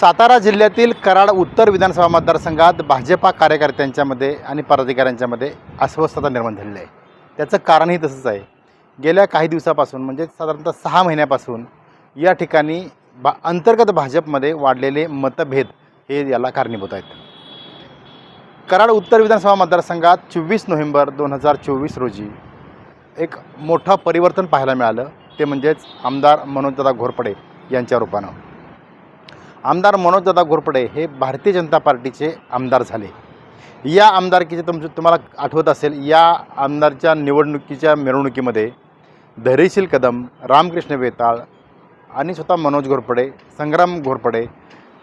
सातारा जिल्ह्यातील कराड उत्तर विधानसभा मतदारसंघात भाजपा कार्यकर्त्यांच्यामध्ये आणि पदाधिकाऱ्यांच्यामध्ये अस्वस्थता निर्माण झालेली आहे. त्याचं कारणही तसंच आहे. गेल्या काही दिवसापासून म्हणजे साधारणतः सहा महिन्यापासून या ठिकाणी बा अंतर्गत भाजपमध्ये वाढलेले मतभेद हे याला कारणीभूत आहेत. कराड उत्तर विधानसभा मतदारसंघात चोवीस नोव्हेंबर दोन हजार चोवीस रोजी एक मोठं परिवर्तन पाहायला मिळालं. ते म्हणजेच आमदार मनोजदादा घोरपडे यांच्या रूपानं. आमदार मनोजदादा घोरपडे हे भारतीय जनता पार्टीचे आमदार झाले. या आमदारकीचे तुमचं तुम्हाला आठवत असेल या आमदारच्या निवडणुकीच्या मिरवणुकीमध्ये धैर्यशील कदम रामकृष्ण बेताळ आणि स्वतः मनोज घोरपडे संग्राम घोरपडे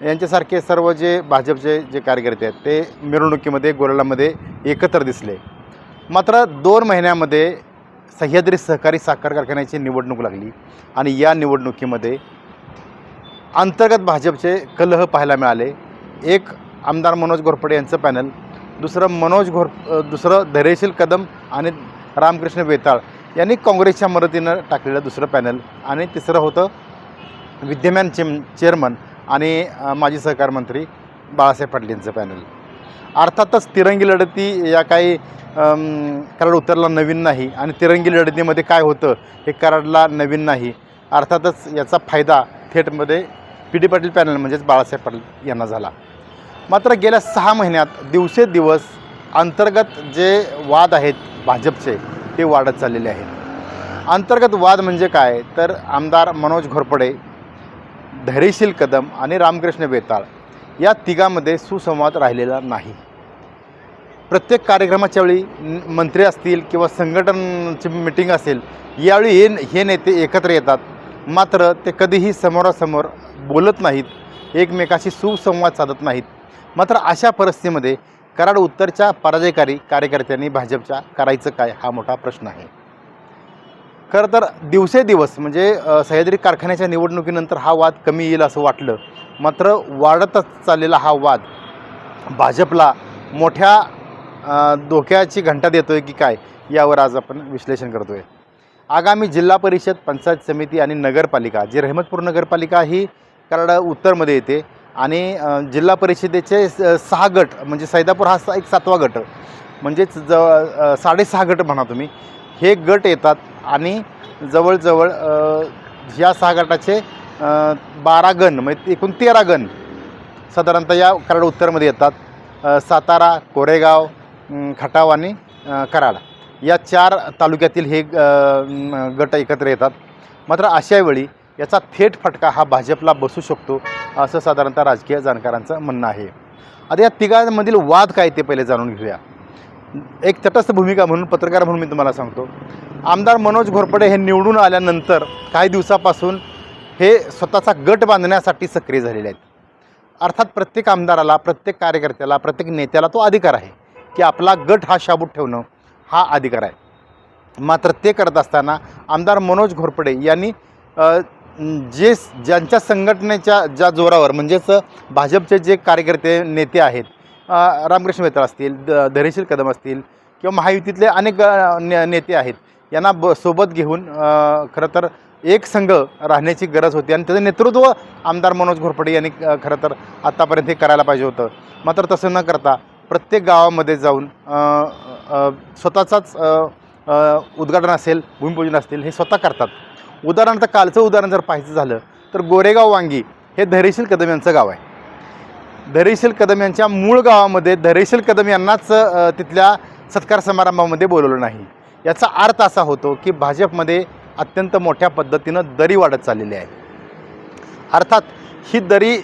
यांच्यासारखे सर्व जे भाजपचे जे कार्यकर्ते आहेत ते मिरवणुकीमध्ये गोरेलामध्ये एकत्र दिसले. मात्र दोन महिन्यामध्ये सह्याद्री सहकारी साखर कारखान्याची निवडणूक लागली आणि या निवडणुकीमध्ये अंतर्गत भाजपचे कलह पाहायला मिळाले. एक आमदार मनोज घोरपडे यांचं पॅनल दुसरं मनोज घोर दुसरं धैर्यशील कदम आणि रामकृष्ण बेताळ यांनी काँग्रेसच्या मदतीनं टाकलेलं दुसरं पॅनल आणि तिसरं होतं विद्यमान चेम चेअरमन आणि माजी सहकार मंत्री बाळासाहेब पाटील यांचं पॅनल. अर्थातच तिरंगी लढती या काही कराड उत्तरला नवीन नाही आणि तिरंगी लढतीमध्ये काय होतं हे कराडला नवीन नाही. अर्थातच याचा फायदा थेटमध्ये पी डी पाटील पॅनल म्हणजेच बाळासाहेब पाटील यांना झाला. मात्र गेल्या सहा महिन्यात दिवसेदिवस अंतर्गत जे वाद आहेत भाजपचे ते वाढत चाललेले आहेत. अंतर्गत वाद म्हणजे काय? तर आमदार मनोज घोरपडे धैर्यशील कदम आणि रामकृष्ण बेताळ या तिघामध्ये सुसंवाद राहिलेला नाही. प्रत्येक कार्यक्रमाच्या वेळी मंत्री असतील किंवा संघटनाची मिटिंग असेल यावेळी हे हे नेते एकत्र येतात. मात्र ते कधीही समोरासमोर बोलत नाहीत एकमेकाशी सुसंवाद साधत नाहीत. मात्र अशा परिस्थितीमध्ये कराड उत्तरच्या पराजयकारी कार्यकर्त्यांनी भाजपच्या करायचं काय हा मोठा प्रश्न आहे. खरं तर दिवसेदिवस म्हणजे सह्याद्री कारखान्याच्या निवडणुकीनंतर हा वाद कमी येईल असं वाटलं. मात्र वाढतच चाललेला हा वाद भाजपला मोठ्या धोक्याची घंटा देतो आहे की काय यावर आज आपण विश्लेषण करतो आहे आगामी जिल्हा परिषद पंचायत समिती आणि नगरपालिका जी रहमतपूर नगरपालिका ही कराड उत्तरमध्ये येते आणि जिल्हा परिषदेचे स- सहा गट म्हणजे सैदापूर हा सा- एक सातवा गट म्हणजेच ज साडेसहा गट म्हणा तुम्ही हे गट येतात आणि जवळजवळ या ह्या सहा गटाचे बारा गण म्हणजे एकूण तेरा गण साधारणतः या कराड उत्तरमध्ये येतात सातारा कोरेगाव खटाव आणि कराड. या चार तालुक्यातील हे गट एकत्र येतात. मात्र अशावेळी याचा थेट फटका हा भाजपला बसू शकतो असं साधारणतः राजकीय जाणकारांचं म्हणणं आहे. आता या तिघांमधील वाद काय ते पहिले जाणून घेऊया. एक तटस्थ भूमिका म्हणून पत्रकार म्हणून मी तुम्हाला सांगतो. आमदार मनोज घोरपडे हे निवडून आल्यानंतर काही दिवसापासून हे स्वतःचा गट बांधण्यासाठी सक्रिय झालेले आहेत. अर्थात प्रत्येक आमदाराला प्रत्येक कार्यकर्त्याला प्रत्येक नेत्याला तो अधिकार आहे की आपला गट हा शाबूत ठेवणं हा अधिकार आहे. मात्र ते करत असताना आमदार मनोज घोरपडे यांनी जे ज्यांच्या संघटनेच्या ज्या जोरावर म्हणजेच भाजपचे जे कार्यकर्ते नेते आहेत रामकृष्ण मित्र असतील द धैर्यशील कदम असतील किंवा महायुतीतले अनेक ने- नेते आहेत यांना ब सोबत घेऊन खरं तर एक संघ राहण्याची गरज होती आणि त्याचं नेतृत्व आमदार मनोज घोरपडे यांनी खरं तर आत्तापर्यंत हे करायला पाहिजे होतं. मात्र तसं न करता प्रत्येक गावामध्ये जाऊन स्वतःचाच उद्घाटन असेल भूमिपूजन असतील हे स्वतः करतात. उदाहरणार्थ कालचं उदाहरण जर पाहायचं झालं तर गोरेगाव वांगी हे धैर्यशील कदम यांचं गाव आहे. धैर्यशील कदम यांच्या मूळ गावामध्ये धैर्यशील कदम यांनाच तिथल्या सत्कार समारंभामध्ये बोलवलं नाही. याचा अर्थ असा होतो की भाजपमध्ये अत्यंत मोठ्या पद्धतीनं दरी वाढत चाललेली आहे. अर्थात ही दरी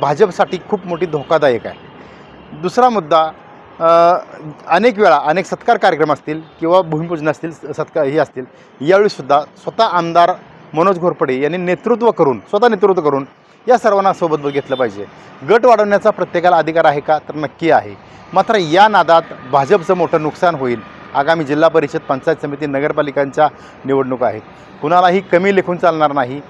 भाजपसाठी खूप मोठी धोकादायक आहे. दुसरा मुद्दा अनेक वेळा अनेक सत्कार कार्यक्रम असतील किंवा भूमिपूजन असतील सत्कार हे असतील यावेळीसुद्धा स्वतः आमदार मनोज घोरपडे यांनी नेतृत्व करून स्वतः नेतृत्व करून या सर्वांना सोबत घेतलं पाहिजे. गट वाढवण्याचा प्रत्येकाला अधिकार आहे का? तर नक्की आहे. मात्र या नादात भाजपचं मोठं नुकसान होईल. आगामी जिल्हा परिषद पंचायत समिती नगरपालिकांच्या निवडणुका आहेत. कुणालाही कमी लेखून चालणार नाही.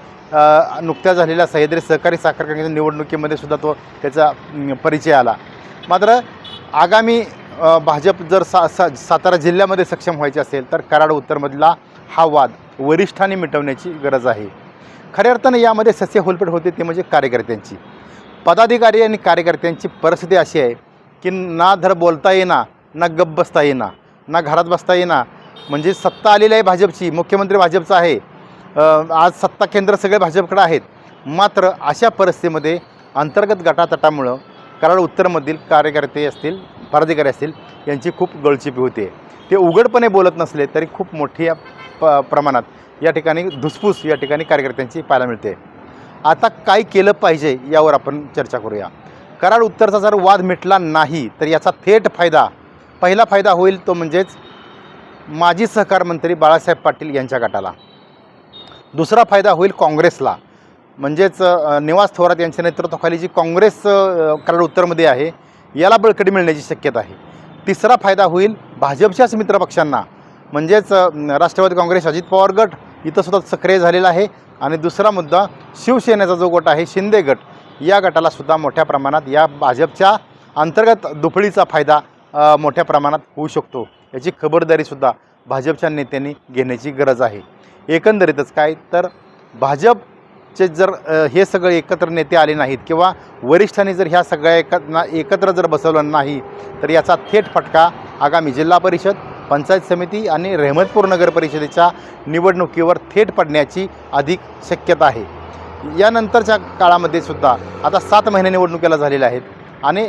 नुकत्याच झालेल्या सह्याद्री सहकारी साखर कारखान्याच्या निवडणुकीमध्ये सुद्धा तो त्याचा परिचय आला. मात्र आगामी भाजप जर सा सा सातारा जिल्ह्यामध्ये सक्षम व्हायचे असेल तर कराड उत्तरमधला हा वाद वरिष्ठांनी मिटवण्याची गरज आहे. खऱ्या अर्थानं यामध्ये सस्य होलपेट होते ते म्हणजे कार्यकर्त्यांची. पदाधिकारी आणि कार्यकर्त्यांची परिस्थिती अशी आहे की ना धर बोलता येईना ना गप्प बसता येईना ना घरात बसता येईना. म्हणजे सत्ता आलेली आहे भाजपची मुख्यमंत्री भाजपचा आहे. आज सत्ता केंद्र सगळे भाजपकडे आहेत. मात्र अशा परिस्थितीमध्ये अंतर्गत गटातटामुळं कराड उत्तरमधील कार्यकर्ते असतील पदाधिकारी असतील यांची खूप गळचिपी होते ते उघडपणे बोलत नसले तरी खूप मोठ्या प प्रमाणात या ठिकाणी धुसफूस या ठिकाणी कार्यकर्त्यांची पाहायला मिळते. आता काय केलं पाहिजे यावर आपण चर्चा करूया. कराड उत्तरचा जर वाद मिटला नाही तर याचा थेट फायदा पहिला फायदा होईल तो म्हणजेच माजी सहकार मंत्री बाळासाहेब पाटील यांच्या गटाला. दुसरा फायदा होईल काँग्रेसला. म्हणजेच निवास थोरात यांच्या नेतृत्वाखाली जी काँग्रेस कराड उत्तरमध्ये आहे याला बळकटी मिळण्याची शक्यता आहे. तिसरा फायदा होईल भाजपच्याच मित्रपक्षांना. म्हणजेच राष्ट्रवादी काँग्रेस अजित पवार गट इथंसुद्धा सक्रिय झालेला आहे. आणि दुसरा मुद्दा शिवसेनेचा जो गट आहे शिंदे गट या गटाला सुद्धा मोठ्या प्रमाणात या भाजपच्या अंतर्गत दुफळीचा फायदा मोठ्या प्रमाणात होऊ शकतो. याची खबरदारीसुद्धा भाजपच्या नेत्यांनी घेण्याची गरज आहे. एकंदरीतच काय तर भाजप चे जर हे सगळे एकत्र नेते आले नाहीत किंवा वरिष्ठांनी जर ह्या सगळ्या एक एकत्र जर बसवलं नाही तर याचा थेट फटका आगामी जिल्हा परिषद पंचायत समिती आणि रहमतपूर नगर परिषदेच्या निवडणुकीवर थेट पडण्याची अधिक शक्यता आहे. यानंतरच्या काळामध्ये सुद्धा आता सात महिने निवडणुकीला झालेल्या आहेत आणि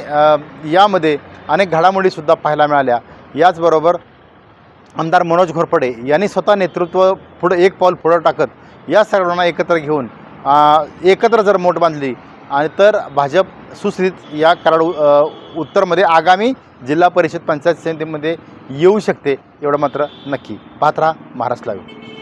यामध्ये अनेक घडामोडीसुद्धा पाहायला मिळाल्या. याचबरोबर आमदार मनोज घोरपडे यांनी स्वतः नेतृत्व पुढं एक पाऊल पुढं टाकत या सर्वांना एकत्र घेऊन एकत्र जर मोठ बांधली आणि तर भाजप सुस्थितीत या कराड उत्तरमध्ये आगामी जिल्हा परिषद पंचायत समितीमध्ये येऊ शकते एवढं मात्र नक्की. पात्रा महाराष्ट्र लाईव्ह.